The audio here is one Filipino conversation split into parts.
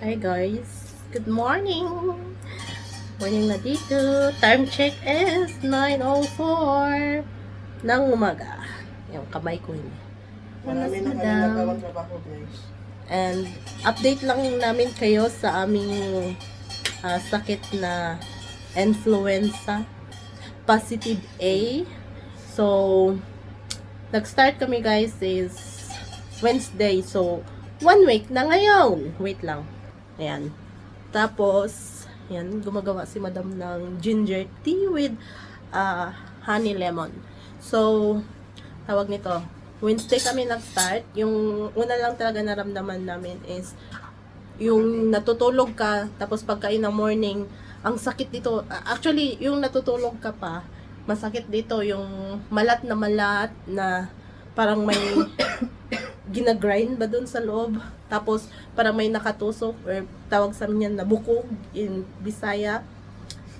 Hi guys, good morning! Morning na dito. Time check is 9.04 ng umaga. Yung kamay ko yun. Marami na kami madam. nagawang trabaho, guys. And update lang namin kayo sa aming ah, sakit na influenza. Positive A. So, nag-start kami guys is Wednesday. So, one week na ngayon. Wait lang. Ayan. Tapos, yan, gumagawa si madam ng ginger tea with ah, honey lemon. So, tawag nito, Wednesday kami nag-start. Yung una lang talaga naramdaman namin is yung natutulog ka, tapos pagkain ng morning, ang sakit dito, actually, yung natutulog ka pa, masakit dito, yung malat na malat na parang may ginagrind ba dun sa loob. Tapos, parang may nakatusok, or tawag sa amin yan na in Bisaya.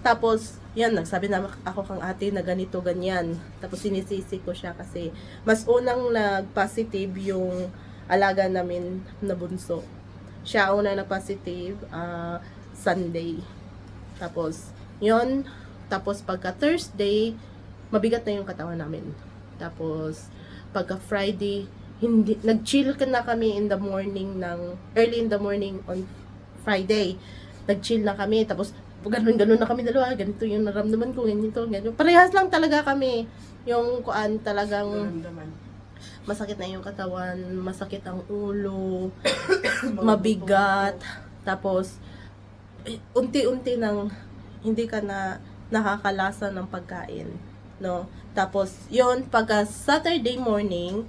Tapos, yan, nagsabi na ako kang ate na ganito, ganyan. Tapos, sinisisi ko siya kasi mas unang nag-positive yung alaga namin na bunso. Siya una nag-positive ah, Sunday. Tapos, yon Tapos, pagka Thursday, mabigat na yung katawan namin. Tapos, pagka Friday, hindi, nag-chill ka na kami in the morning ng, early in the morning on Friday. Nag-chill na kami. Tapos, ganun-ganun na kami dalawa. Ganito yung naramdaman ko, ganito, ganito. Parehas lang talaga kami. Yung kuan talagang Naramdaman. masakit na yung katawan, masakit ang ulo, mabigat. Tapos, eh, unti-unti nang hindi ka na nakakalasa ng pagkain. No? Tapos, yon pagka Saturday morning,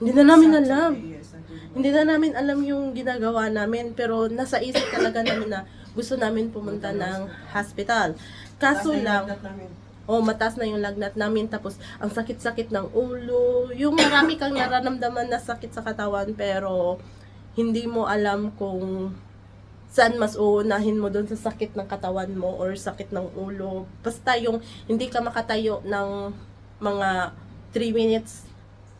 hindi na namin alam. Hindi na namin alam yung ginagawa namin, pero nasa isip talaga namin na gusto namin pumunta ng hospital. Kaso lang, oh, mataas na yung lagnat namin, tapos ang sakit-sakit ng ulo, yung marami kang nararamdaman na sakit sa katawan, pero hindi mo alam kung saan mas uunahin mo doon sa sakit ng katawan mo or sakit ng ulo. Basta yung hindi ka makatayo ng mga 3 minutes.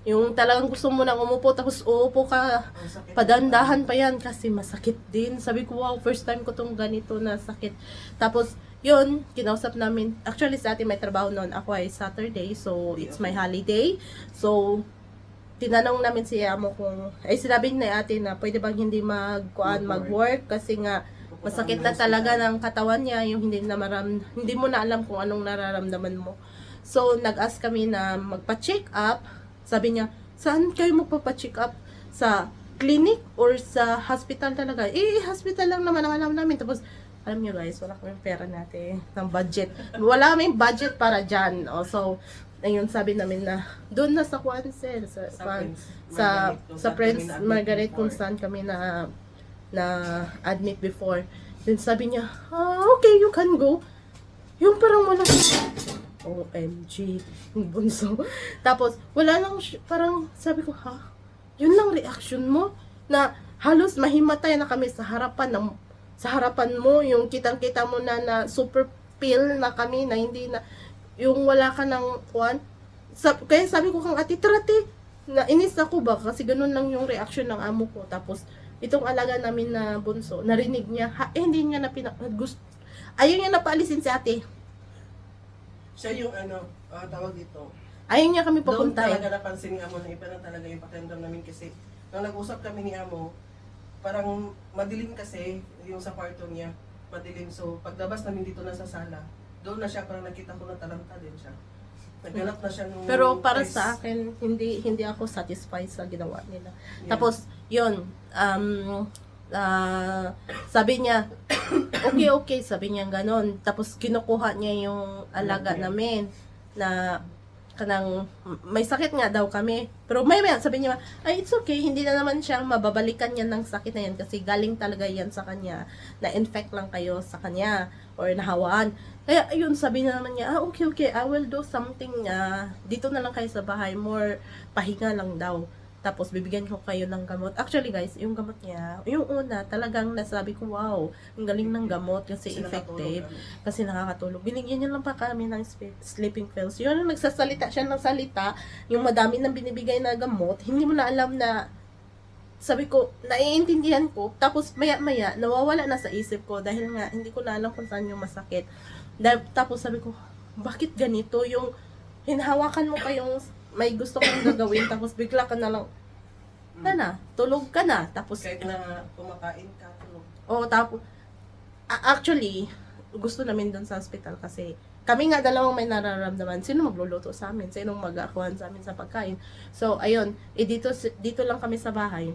Yung talagang gusto mo nang umupo tapos uupo ka padandahan pa yan kasi masakit din. Sabi ko, wow, first time ko tong ganito na sakit. Tapos, yun, kinausap namin. Actually, sa atin may trabaho noon. Ako ay Saturday, so it's my holiday. So, tinanong namin si Amo kung, ay sinabi ni ate na pwede bang hindi magkuan mag-work kasi nga masakit na talaga ng katawan niya yung hindi na maram, hindi mo na alam kung anong nararamdaman mo. So, nag-ask kami na magpa-check up. Sabi niya, saan kayo magpapa-check up? Sa clinic or sa hospital talaga? Eh, hospital lang naman ang alam namin. Tapos, alam niyo guys, wala kaming pera natin ng budget. Wala kaming budget para dyan. O, so, ayun, sabi namin na doon na sa sir. Sa, Sa Prince sa sa Prince Margaret kung saan kami na na admit before. Then sabi niya, ah, okay, you can go. Yung parang wala OMG, bunso. Tapos, wala lang, parang sabi ko, ha? Yun lang reaction mo? Na halos mahimatay na kami sa harapan ng sa harapan mo, yung kitang-kita mo na na super pill na kami na hindi na yung wala ka ng kuan. Sa, kaya sabi ko kang ate, trate, na inis ako ba kasi ganun lang yung reaction ng amo ko. Tapos itong alaga namin na bunso, narinig niya, ha, eh, hindi niya na pinak gusto. Ayaw niya na paalisin si ate. Siya yung ano, ah, tawag dito. Ayaw niya kami Doon papuntahin. talaga napansin ni Amo na iba na talaga yung pakiramdam namin kasi nung nag-usap kami ni Amo, parang madilim kasi yung sa kwarto niya. Madilim. So, paglabas namin dito na sa sala, doon na siya parang nakita ko na talanta din siya. Naghanap na siya nung... Pero para place. sa akin, hindi hindi ako satisfied sa ginawa nila. Yeah. Tapos, yun, um, ah, sabi niya, okay, okay, sabi niya ganon. Tapos, kinukuha niya yung alaga Okay. namin na kanang may sakit nga daw kami. Pero may may sabi niya, ay it's okay, hindi na naman siya mababalikan yan ng sakit na yan kasi galing talaga yan sa kanya. Na-infect lang kayo sa kanya or nahawaan. Kaya ayun, sabi na naman niya, ah okay, okay, I will do something, ah, dito na lang kayo sa bahay, more pahinga lang daw. Tapos, bibigyan ko kayo ng gamot. Actually, guys, yung gamot niya, yung una, talagang nasabi ko, wow, ang galing ng gamot kasi Kasi effective nakatulog kasi nakakatulog. Binigyan niya lang pa kami ng sleeping pills. Yun, nagsasalita siya ng salita, yung madami nang binibigay na gamot, hindi mo na alam na sabi ko, naiintindihan ko. Tapos maya-maya, nawawala na sa isip ko dahil nga hindi ko na alam kung saan yung masakit. Dahil, tapos sabi ko, bakit ganito? Yung hinahawakan mo pa yung may gusto kang gagawin tapos bigla ka na lang, na na, tulog ka na. Tapos, Kahit na kumakain ka, tulog. oh, tapos, actually, gusto namin doon sa hospital kasi kami nga dalawang may nararamdaman. Sino magluluto sa amin? Sino mag-akuhan sa amin sa pagkain? So, ayun, eh, dito, dito lang kami sa bahay.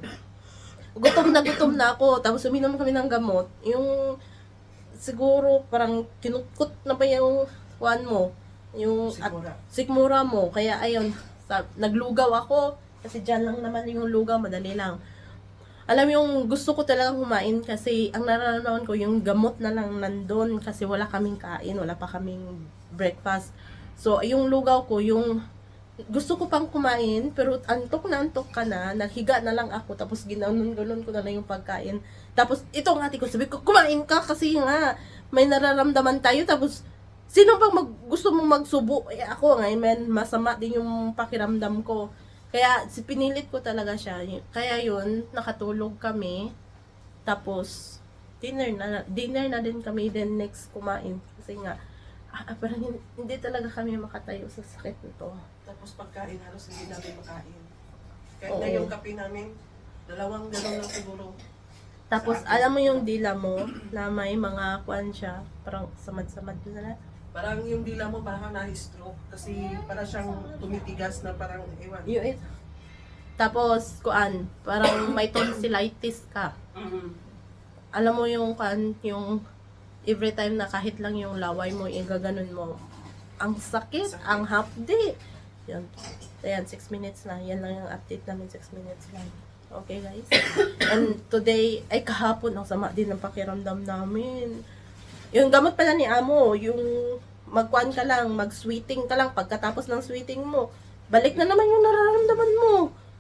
Gutom na gutom na ako. Tapos uminom kami ng gamot. Yung, siguro, parang kinukot na ba yung kuhan mo? Yung, at, Sigura. sikmura mo. Kaya ayun, naglugaw ako. Kasi dyan lang naman yung lugaw, madali lang. Alam yung gusto ko talagang kumain kasi ang nararamdaman ko yung gamot na lang nandun kasi wala kaming kain, wala pa kaming breakfast. So, yung lugaw ko, yung gusto ko pang kumain, pero antok na antok ka na, naghiga na lang ako, tapos ginanon-ganon ko na lang yung pagkain. Tapos, ito ang ate ko, sabi ko, kumain ka kasi nga, may nararamdaman tayo, tapos, sino bang mag, gusto mong magsubo? Eh, ako nga, man, masama din yung pakiramdam ko. Kaya, si pinilit ko talaga siya. Kaya yun, nakatulog kami, tapos, dinner na, dinner na din kami, then next kumain. Kasi nga, ah, parang hin- hindi talaga kami makatayo sa sakit nito. Tapos pagkain, halos hindi namin makain. Kahit Oo. na yung kape namin, dalawang galon lang siguro. Tapos, alam mo yung dila mo, na may mga kwan siya, parang samad-samad na Parang yung dila mo parang na-stroke kasi para siyang tumitigas na parang ewan. Yung it. Tapos, kuan, parang may tonsillitis ka. Mm. Alam mo yung kuan, yung every time na kahit lang yung laway mo, igaganon mo. Ang sakit, Sakit. ang hapdi. Yan. Ayan, 6 minutes na. Yan lang yung update namin, 6 minutes lang. Okay, guys? And today, ay kahapon, ang sama din ng pakiramdam namin. Yung gamot pala ni Amo, yung magkuan ka lang, mag-sweeting ka lang, pagkatapos ng sweeting mo, balik na naman yung nararamdaman mo.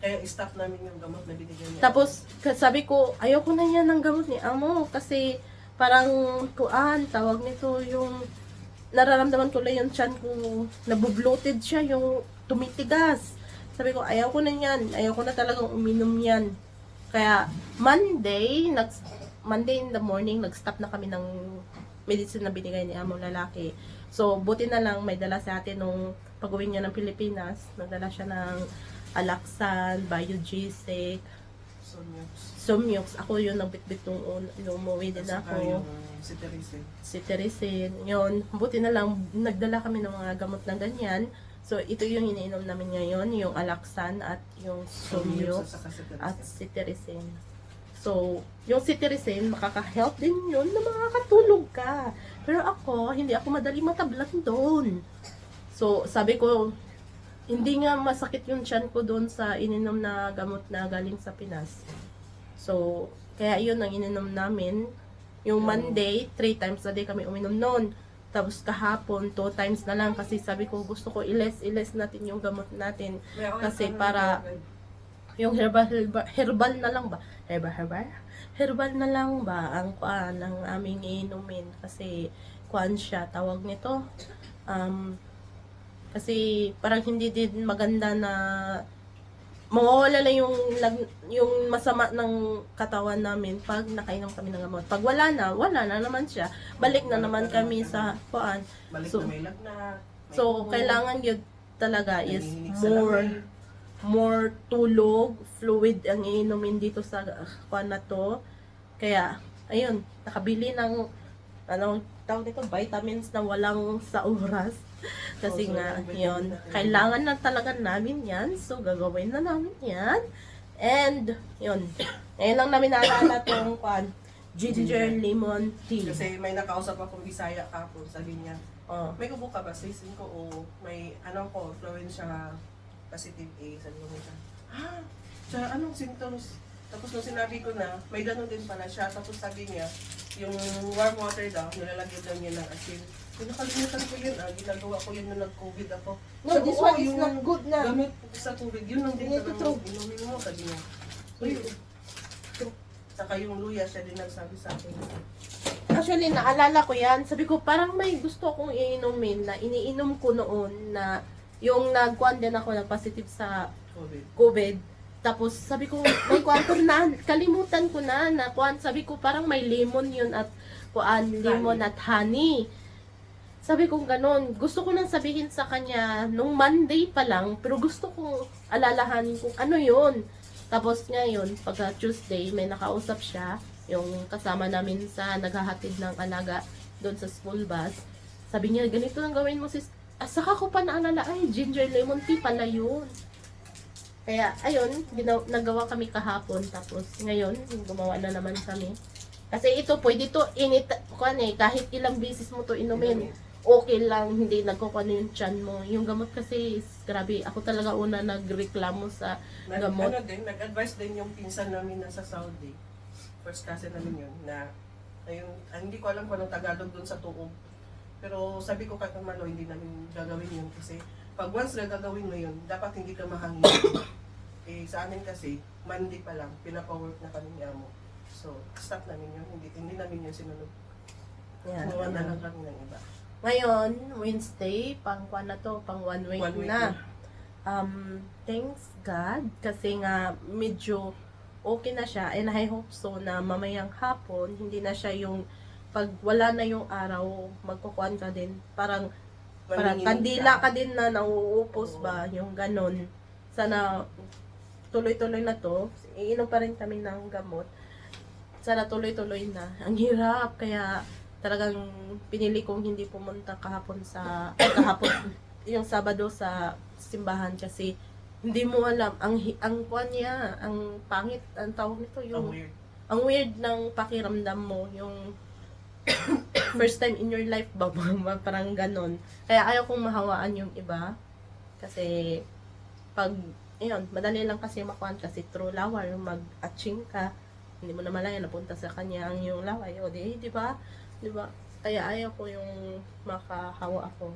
Kaya stop namin yung gamot na binigyan niya. Tapos, sabi ko, ayoko na yan ng gamot ni Amo kasi parang kuan, tawag nito yung nararamdaman ko lang yung chan ko, nabubloated siya, yung tumitigas. Sabi ko, ayaw ko na yan, ayaw ko na talagang uminom yan. Kaya, Monday, nag, Monday in the morning, nag-stop na kami ng medicine na binigay ni Amo lalaki. So, buti na lang may dala sa atin nung pag-uwi niya ng Pilipinas. Nagdala siya ng Alaxan, Biogesic, So, yun. Sumyux. Ako yun nagbitbit nung, un- nung umuwi din ako. yung si Teresa. Si Teresin. Yun, buti na lang, nagdala kami ng mga gamot na ganyan. So, ito yung iniinom namin ngayon, yung Alaxan at yung Sumyux at si Teresin. So, yung Teresin, makaka-help din yun na makakatulog ka. Pero ako, hindi ako madali matablan doon. So, sabi ko, hindi nga masakit yung tiyan ko doon sa ininom na gamot na galing sa Pinas. So, kaya yun ang ininom namin. Yung Monday, three times a day kami uminom noon. Tapos kahapon, two times na lang kasi sabi ko gusto ko iles-iles natin yung gamot natin. Kasi para- Yung herbal, herbal, herbal na lang ba? Herbal, herbal? Herbal na lang ba ang kuan ng aming inumin? Kasi kuan siya, tawag nito. Um, kasi parang hindi din maganda na mawawala na yung lag- yung masama ng katawan namin pag nakainom kami ng gamot. Pag wala na, wala na naman siya. Balik na naman kami sa kuan. Balik So- na may lagnat. So, kailangan yun talaga is more. More tulog, fluid ang iinumin dito sa kuan na to. Kaya, ayun, nakabili ng ano, tawag nito, vitamins na walang sa oras. Kasi so, nga, vitamin yun, kailangan na talaga namin yan. So, gagawin na namin yan. And, yun, ngayon lang namin naalala tong kuan, ginger lemon tea. Kasi may nakausap akong Bisaya kapon, sabi niya, Oh. may ubo ka ba? Sisin ko o may ano ko, influenza positive A. Sabi ko niya, ha? Sa anong symptoms? Tapos nung sinabi ko na, may ganun din pala siya. Tapos sabi niya, yung warm water daw, nilalagyan daw niya ng asin. Kung nakalimutan ko yun, ah, ginagawa ko yun nung nag-COVID ako. No, Sabi this ko, one "Oh, is yung not good na. Gamit sa COVID, yun lang din Hindi, ito talagang inumin mo, sabi niya. Uy, Saka yung luya, siya din nagsabi sa akin. Actually, naalala ko yan. Sabi ko, parang may gusto akong iinumin na iniinom ko noon na yung nagkuhan din ako, nag-positive sa COVID. COVID. Tapos sabi ko, may kwarto na, kalimutan ko na, na kuan, sabi ko parang may lemon yun at kuan, lemon at honey. Sabi ko ganon, gusto ko nang sabihin sa kanya nung Monday pa lang, pero gusto kong alalahanin kung ano yun. Tapos ngayon, pagka Tuesday, may nakausap siya, yung kasama namin sa naghahatid ng alaga doon sa school bus. Sabi niya, ganito ang gawin mo sis. Ah, saka ko pa naalala, ay, ginger lemon tea pala yun. Kaya, ayun, ginaw, nagawa kami kahapon. Tapos, ngayon, gumawa na naman kami. Kasi ito, pwede to init, kuan eh, kahit ilang beses mo to inumin okay lang, hindi nagkukuha yung chan mo. Yung gamot kasi, is, grabe, ako talaga una nagreklamo sa Nag, Gamot. ano din, nag-advise din yung pinsan namin na sa Saudi. First cousin namin yun, na ayun, ah, hindi ko alam kung anong Tagalog dun sa tuog. Pero sabi ko kay Malo, hindi namin gagawin yun kasi pag once na gagawin mo yun, dapat hindi ka mahangin. eh, sa amin kasi, Monday pa lang, pinapawork na kami ni Amo. So, stop namin yun, hindi, hindi namin yun sinunod. yan. Gumawa na lang kami ng iba. Ngayon, Wednesday, pang kuan na to, pang one week, One week na. Um, thanks God, kasi nga medyo okay na siya and I hope so na mamayang hapon, hindi na siya yung pag wala na yung araw, magkukuan ka din. Parang Parang Manginginig kandila ka din na nauupos ba, yung ganon. Sana tuloy-tuloy na to. Iinom pa rin kami ng gamot. Sana tuloy-tuloy na. Ang hirap, kaya talagang pinili kong hindi pumunta kahapon sa, ay, kahapon, yung Sabado sa simbahan kasi hindi mo alam, ang, ang kuwan niya, ang pangit, ang tawag nito, Ang yung, weird. ang weird ng pakiramdam mo, yung first time in your life ba, parang ganon. Kaya ayaw kong mahawaan yung iba. Kasi, pag, yun, madali lang kasi makuhan kasi through lawar, mag-atching ka, hindi mo na malaya napunta sa kanya ang yung laway. O di, di ba? Di ba? Kaya ayaw ko yung makahawa ako.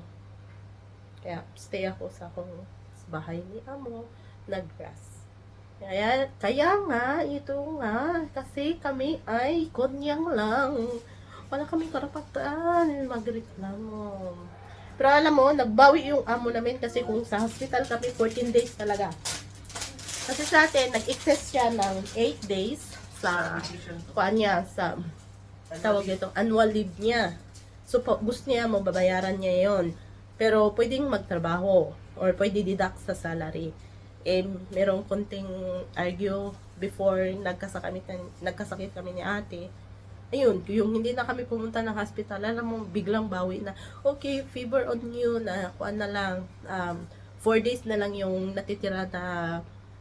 Kaya stay ako sa akong bahay ni Amo, nag-grass. Kaya, kaya nga, ito nga, kasi kami ay kunyang lang. Wala kaming karapatan magreklamo. Pero alam mo, nagbawi yung amo namin kasi kung sa hospital kami, 14 days talaga. Kasi sa atin, nag-excess siya ng 8 days sa, kuan niya, sa, tawag ito, annual leave niya. So, gusto niya mo, babayaran niya yon Pero, pwedeng magtrabaho or pwede deduct sa salary. Eh, merong konting argue before nagkasakit, nagkasakit kami ni ate. Ayun, yung hindi na kami pumunta ng hospital, alam mo, biglang bawi na, okay, fever on you, na kuan na lang, um, four days na lang yung natitira na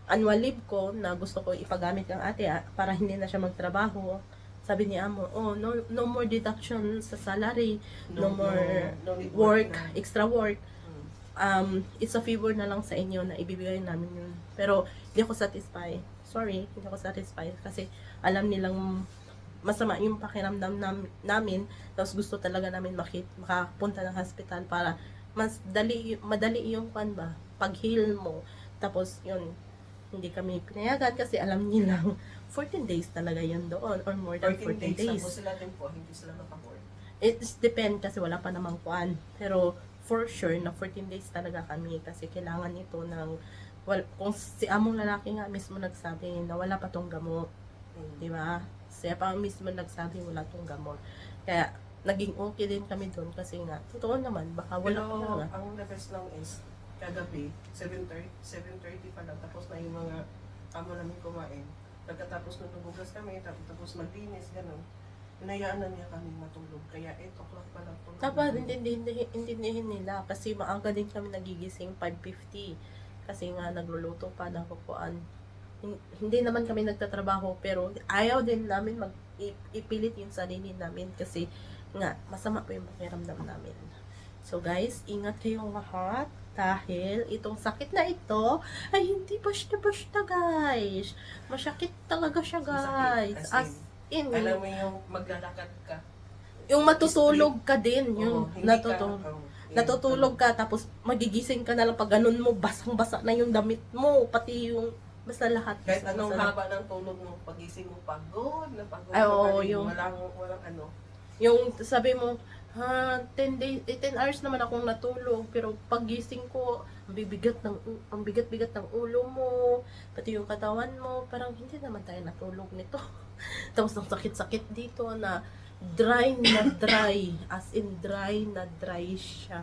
annual leave ko na gusto ko ipagamit ng ate ah, para hindi na siya magtrabaho. Sabi ni Amo, oh, no, no more deduction sa salary, no, more no need work, na. extra work. Hmm. Um, it's a favor na lang sa inyo na ibibigay namin yun. Pero, hindi ako satisfied. Sorry, hindi ako satisfied kasi alam nilang masama yung pakiramdam nam- namin tapos gusto talaga namin makit makapunta ng hospital para mas dali madali yung pan ba pag heal mo tapos yun hindi kami pinayagan kasi alam nilang 14 days talaga yun doon or more than 14 14 days. days. Tapos sila din po, hindi sila nakaboard. It's depend kasi wala pa namang kuan. Pero for sure na 14 days talaga kami kasi kailangan ito ng wal, kung si among lalaki nga mismo nagsabi na wala pa tong gamot, Hmm. di ba? Siya pa mismo nagsabi wala tong gamot. Kaya naging okay din kami doon kasi nga totoo naman baka wala Pero pa nga. ang best lang is, kagabi, 7.30, 7.30 pa lang, tapos na yung mga amo namin kumain. Pagkatapos nung nagugas kami, tapos, tapos maglinis, gano'n. Hinayaan na niya kami matulog. Kaya 8 o'clock pa lang tulog. Dapat intindihin, intindihin nila kasi maaga din kami nagigising 5.50 kasi nga nagluluto pa na kukuan. Hin- Hindi naman kami nagtatrabaho pero ayaw din namin mag ipilit yung sarili namin kasi nga masama po yung pakiramdam namin. So guys, ingat kayong lahat dahil itong sakit na ito ay hindi basta-basta guys. Masakit talaga siya guys. Masakit, As as in, Alam mo yung maglalakad ka. yung matutulog ka din, yung hindi natutulog. Ka, yun. natutulog ka, tapos magigising ka na lang pag ganun mo, basang-basa na yung damit mo, pati yung, basta lahat. Kahit anong na. haba ng tulog mo, pagising mo, pagod na pagod. Ay, oo, yung- Walang, walang ano. Yung sabi mo, Ha, 10 days, eh, 10 hours naman akong natulog. Pero pagising ko, ang bibigat ng, u- ang bigat-bigat ng ulo mo, pati yung katawan mo, parang hindi naman tayo natulog nito. Tapos ang sakit-sakit dito na dry na dry, as in dry na dry siya.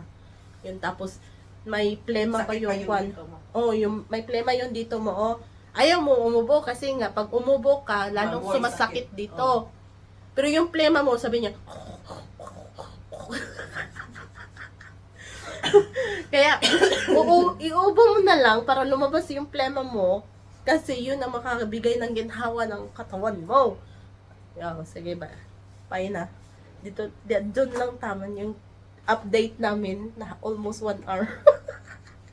Yun, tapos may plema pa Sakit yung kwan. dito mo. Oh, yung may plema yun dito mo, oh. Ayaw mo umubo kasi nga, pag umubo ka, lalong sumasakit sakit. dito. Pero yung plema mo, sabi niya, Kaya, uu, iubo mo na lang para lumabas yung plema mo kasi yun ang makakabigay ng ginhawa ng katawan mo. Yo, sige ba? Bye na. Dito, di, doon lang tama yung update namin na almost one hour.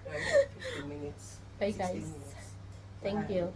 Right? 15 minutes. Bye 16 guys. Minutes. Thank Bye. you.